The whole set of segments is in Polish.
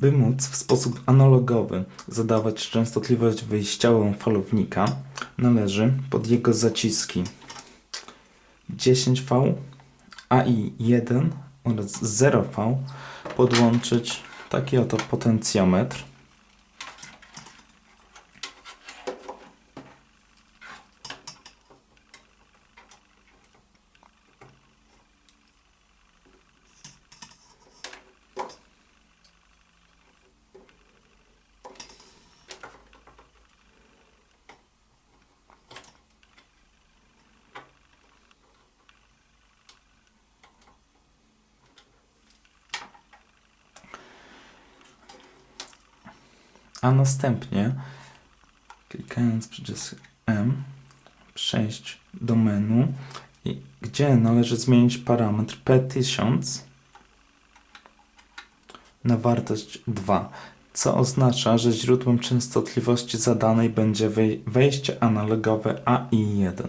By móc w sposób analogowy zadawać częstotliwość wyjściową falownika, należy pod jego zaciski 10V, AI1 oraz 0V podłączyć taki oto potencjometr. A następnie klikając przycisk M przejść do menu gdzie należy zmienić parametr P1000 na wartość 2 co oznacza, że źródłem częstotliwości zadanej będzie wej- wejście analogowe AI1.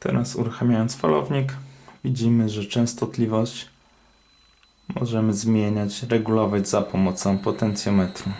Teraz uruchamiając falownik widzimy, że częstotliwość możemy zmieniać, regulować za pomocą potencjometru.